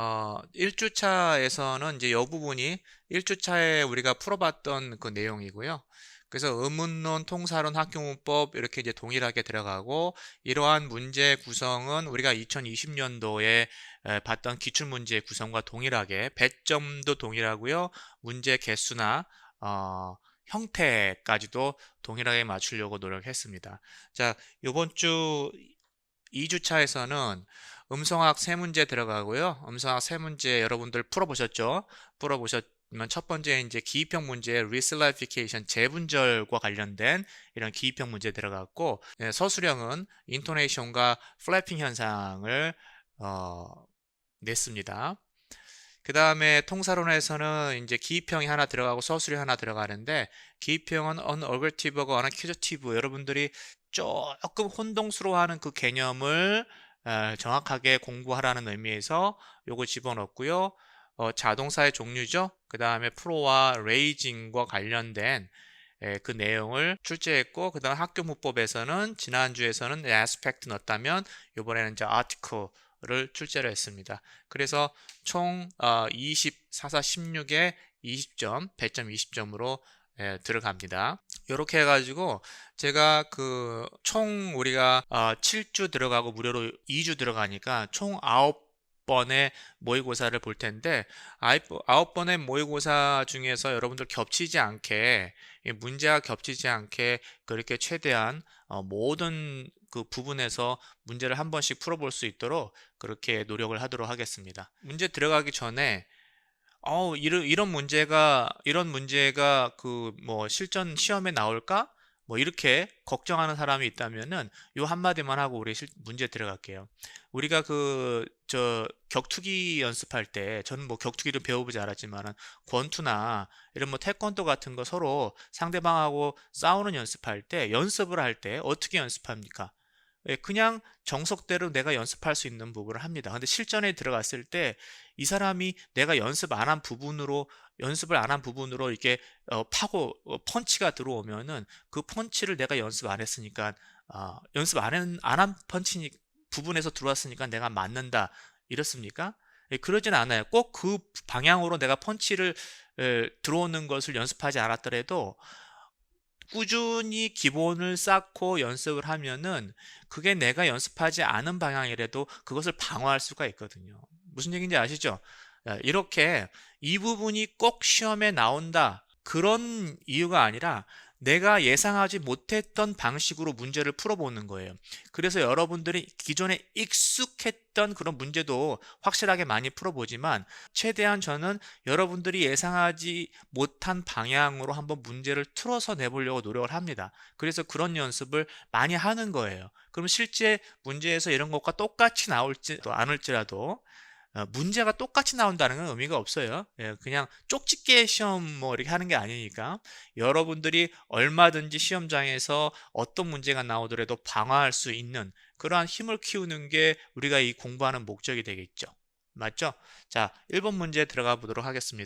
어, 1주차에서는 이제 이 부분이 1주차에 우리가 풀어봤던 그 내용이고요. 그래서 의문론, 통사론, 학교문법 이렇게 이제 동일하게 들어가고 이러한 문제 구성은 우리가 2020년도에 봤던 기출문제 구성과 동일하게 배점도 동일하고요. 문제 개수나 어, 형태까지도 동일하게 맞추려고 노력했습니다. 자, 이번 주 2주차에서는 음성학 세 문제 들어가고요. 음성학 세 문제 여러분들 풀어보셨죠? 풀어보셨면 첫 번째 이제 기입형 문제 리슬라이피케이션 재분절과 관련된 이런 기입형 문제 들어갔고 예, 서술형은 인토네이션과 플래핑 현상을 어, 냈습니다. 그 다음에 통사론에서는 이제 기입형이 하나 들어가고 서술이 하나 들어가는데 기입형은 unargutive하고 unaccusative 여러분들이 조금 혼동스러워하는 그 개념을 정확하게 공부하라는 의미에서 요거 집어넣고요. 어, 자동사의 종류죠. 그 다음에 프로와 레이징과 관련된 예, 그 내용을 출제했고 그 다음 학교 문법에서는 지난주에서는 aspect 넣었다면 이번에는 이제 article를 출제를 했습니다. 그래서 총 어, 20, 4, 4, 16에 20점, 100점 20점으로 예, 들어갑니다. 이렇게 해가지고 제가 그 총 우리가 어, 7주 들어가고 무료로 2주 들어가니까 총 9번의 모의고사를 볼 텐데 9번의 모의고사 중에서 여러분들 겹치지 않게 문제가 겹치지 않게 그렇게 최대한 어, 모든 그 부분에서 문제를 한 번씩 풀어볼 수 있도록 그렇게 노력을 하도록 하겠습니다. 문제 들어가기 전에 어, 이런, 이런 문제가, 이런 문제가 그 뭐 실전 시험에 나올까? 뭐 이렇게 걱정하는 사람이 있다면은 요 한마디만 하고 우리 실, 문제 들어갈게요. 우리가 그, 저, 격투기 연습할 때, 저는 뭐 격투기를 배워보지 않았지만은 권투나 이런 뭐 태권도 같은 거 서로 상대방하고 싸우는 연습할 때, 연습을 할 때 어떻게 연습합니까? 예, 그냥 정석대로 내가 연습할 수 있는 부분을 합니다. 근데 실전에 들어갔을 때 이 사람이 내가 연습 안 한 부분으로 연습을 안 한 부분으로 이렇게 어, 파고 어, 펀치가 들어오면은 그 펀치를 내가 연습 안 했으니까 어, 연습 안한 안한 펀치 부분에서 들어왔으니까 내가 맞는다 이렇습니까? 예, 그러진 않아요. 꼭 그 방향으로 내가 펀치를 에, 들어오는 것을 연습하지 않았더라도 꾸준히 기본을 쌓고 연습을 하면은 그게 내가 연습하지 않은 방향이라도 그것을 방어할 수가 있거든요. 무슨 얘기인지 아시죠? 이렇게 이 부분이 꼭 시험에 나온다. 그런 이유가 아니라 내가 예상하지 못했던 방식으로 문제를 풀어보는 거예요. 그래서 여러분들이 기존에 익숙했던 그런 문제도 확실하게 많이 풀어보지만 최대한 저는 여러분들이 예상하지 못한 방향으로 한번 문제를 틀어서 내보려고 노력을 합니다. 그래서 그런 연습을 많이 하는 거예요. 그럼 실제 문제에서 이런 것과 똑같이 나올지 않을지라도 어, 문제가 똑같이 나온다는 건 의미가 없어요. 예, 그냥 쪽집게 시험 뭐 이렇게 하는 게 아니니까 여러분들이 얼마든지 시험장에서 어떤 문제가 나오더라도 방어할 수 있는 그러한 힘을 키우는 게 우리가 이 공부하는 목적이 되겠죠. 맞죠? 자, 1번 문제 들어가 보도록 하겠습니다.